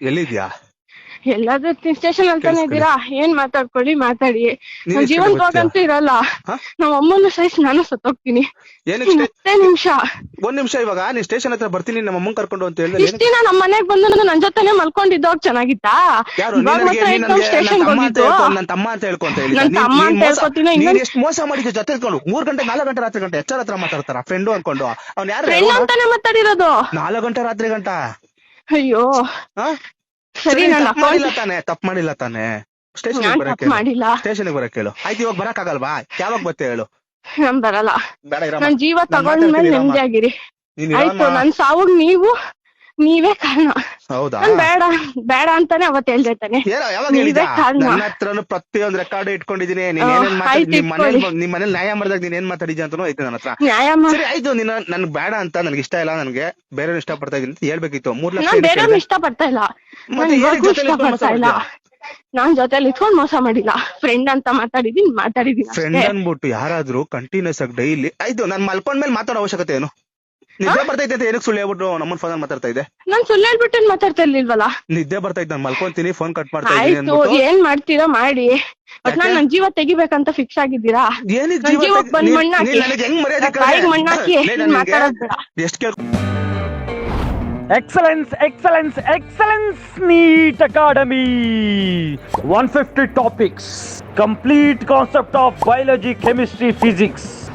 ಎಲ್ಲಿದ್ಯಾ? ಎಲ್ಲಾದ್ರೂ ಸ್ಟೇಷನ್ ಅಂತಾನೆ ಇದ್ದೀರಾ? ಏನ್ ಮಾತಾಡ್ಕೊಳ್ಳಿ ಮಾತಾಡಿ. ನಮ್ ಜೀವನ್ ಹೋಗಂತೂ ಇರಲ್ಲ. ನಮ್ಮ ನಾವ್ ಅಮ್ಮನ ಸಹಿಸಿ ನಾನು ಸತ್ತೋಗ್ತೀನಿ. ನಿಮಿಷ. ಒಂದ್ ನಿಮಿಷ ಇವಾಗ ನೀನ್ ಸ್ಟೇಷನ್ ಹತ್ರ ಬರ್ತೀನಿ ನಮ್ಮ ಅಮ್ಮನ್ ಕರ್ಕೊಂಡು ಅಂತ ಹೇಳಿದ್ರೆ ಇಷ್ಟ ದಿನ ನಮ್ ಮನೆಗ್ ಬಂದು ನನ್ ಜೊತೆನೆ ಮಲ್ಕೊಂಡಿದ್ದೋಗ್ ಚೆನ್ನಾಗಿತ್ತಾ? ಸ್ಟೇಷನ್ ನನ್ನ ತಮ್ಮ ಅಂತ ಹೋಗಿದ್ದು ನನ್ನ ತಮ್ಮ ಅಂತ ಹೇಳ್ಕೊಂತ ಹೇಳಿ ನನ್ ತಮ್ಮ ಅಂತ ಹೇಳ್ಕೊತೀನಿ, ನೀನ್ ಇನ್ನೊಂದ್- ಎಷ್ಟು ಮೋಸ ಮಾಡಿದ್ದೆ ಜೊತೆ ಇಟ್ಕೊಂಡು ಮೂರ್ ಗಂಟೆ ನಾಲ್ಕು ಗಂಟೆ ರಾತ್ರಿ ಗಂಟೆ ಎಚ್ಚರ ಹತ್ರ ಮಾತಾಡ್ತಾರ? ಫ್ರೆಂಡು ಅನ್ಕೊಂಡು. ಅವ್ನ ಯಾರು ಫ್ರೆಂಡ್ ಅಂತಾನೆ ಮಾತಾಡಿರೋದು. ನಾಲ್ಕು ಗಂಟೆ ರಾತ್ರಿ ಗಂಟ? ಅಯ್ಯೋ? ಸರಿ ಮಾಡಿಲ್ಲ ತಾನೆ ತಪ್ಪು ಮಾಡಿಲ್ಲ ತಾನೆ. ಸ್ಟೇಷನ್ ನಾನ್ ಬರಕ್ ಮಾಡಿಲ್ಲ. ಸ್ಟೇಷನ್ ಬರಕ್ ಹೇಳು. ಆಯ್ತು ಇವಾಗ ಬರಕ್ ಆಗಲ್ವಾ ಯಾವಾಗ ಬತ್ತೆ ಹೇಳು? ನಾನ್ ಬರಲ್ಲ. ನನ್ ಜೀವ ನಾನ್ ತಗೊಂಡ್ಮೇಲೆ ನೆಮ್ಮದಿ ಆಗಿರಿ ಆಯ್ತು. ನನ್ ಸಾವು ನೀವು ನೀವೇ ಕಾರಣ. ಹೌದಾ? ನಾನ್ ಬೇಡ ಬೇಡ ಅಂತಾನೆ ಅವತ್ ಹೇಳ್ದೆ ತಾನೆ ಏನೋ ಯಾವಾಗ ಹೇಳಿದ. ನನ್ನ ಹತ್ರನು ಪ್ರತಿಯೊಂದು ರೆಕಾರ್ಡ್ ಇಟ್ಕೊಂಡಿದೀನಿ ನೀನ್ ಏನೇನ್ ಮಾತಾಡಿ ನಿಮ್ ಮನೇಲಿ. ನಿಮ್ ಮನೇಲಿ ನ್ಯಾಯ ಮಾಡಿದಾಗ ನೀನ್ ಏನ್ ಮಾತಾಡಿದ್ಯಾ ಅಂತಾನು ಐತೆ ನನ್ನ ಹತ್ರ. ನ್ಯಾಯ ಸರಿ ಆಯ್ತು ನೀನ್ ನನ್ ಬೇಡ ಅಂತ ನನ್ಗೆ ಇಷ್ಟ ಇಲ್ಲ ನನ್ಗೆ. ಬೇರೆ ಇಷ್ಟ ಪಡ್ತಾ ಇದೀನಿ ಅಂತ ಹೇಳ್ಬೇಕಿತ್ತು. ಮೂರ್ ಲಕ್ಷ ನಾನ್ ಬೇರೆ? ಇಷ್ಟ ಪಡ್ತಾ ಇಲ್ಲ. ಮತ್ತೆ ನಾನ್ ಜೊತೆಲಿ ಇಟ್ಕೊಂಡ್ ಮೋಸ ಪಡ್ತಾ ಇಲ್ಲ. ನಾನ್ ಜೊತೆಲಿ ಇಟ್ಕೊಂಡ್ ಮೋಸ ಮಾಡಿಲ್ಲ. ಫ್ರೆಂಡ್ ಅಂತ ಮಾತಾಡಿದೀನಿ ಮಾತಾಡಿದೀನಿ ಫ್ರೆಂಡ್ ಅನ್ಬಿಟ್ಟು ಯಾರಾದ್ರೂ ಕಂಟಿನ್ಯೂಸ್ ಆಗಿ ಡೈಲಿ ಆಯ್ತು ನಾನ್ ಮಲ್ಕೊಂಡ್ಮೇಲೆ ಮಾತಾಡೋ ಅವಶ್ಯಕತೆ ಏನು? ನಿದ್ದೆ ಬರ್ತೈತೆ ಅಂತ ಏನಕ್ಕೆ ಸುಳ್ಳು ಹೇಳ್ಬಿಟ್ಟು ನಮ್ಮನ್ ಫೋನ್ ಮಾತಾಡ್ತಾ ಇದೆ ನಾನ್ ಸುಳ್ಳು ಹೇಳ್ಬಿಟ್ಟು ಮಾತಾಡ್ತಾ ಇರ್ಲಿಲ್ವಲ್ಲ? ನಿದ್ದೆ ಬರ್ತೈತೆ ನಾನು ಮಲ್ಕೊಂತೀನಿ ಫೋನ್ ಕಟ್ ಮಾಡ್ತಾ ಇದ್ದೀನಿ ಆಯ್ತು ಏನ್ ಮಾಡ್ತೀರಾ ಮಾಡಿ. ಬಟ್ ನಾನ್ ನನ್ ಜೀವ ತೆಗಿಬೇಕಂತ ಫಿಕ್ಸ್ ಆಗಿದ್ದೀರಾ? ಏನಕ್ಕೆ ನನ್ ಜೀವ ಜೀವಕ್ ತೆಗ್ದು- ಬಂದ್ ನೀನ್- ಮಣ್ಣಾಕಿ. ನೀನ್ ನನಗೆ ಹೆಂಗ್ ಮರ್ಯಾದೆ ನನ್ ಬಾಯಿಗ್ ಮಣ್ಣಾಕಿ, ನೀನ್ ಮಾತಾಡೋದ್ ಬೇಡ. ಎಷ್ಟು ಕೇಳ್ excellence excellence excellence, NEET Academy. 150 topics complete concept of biology, chemistry, physics.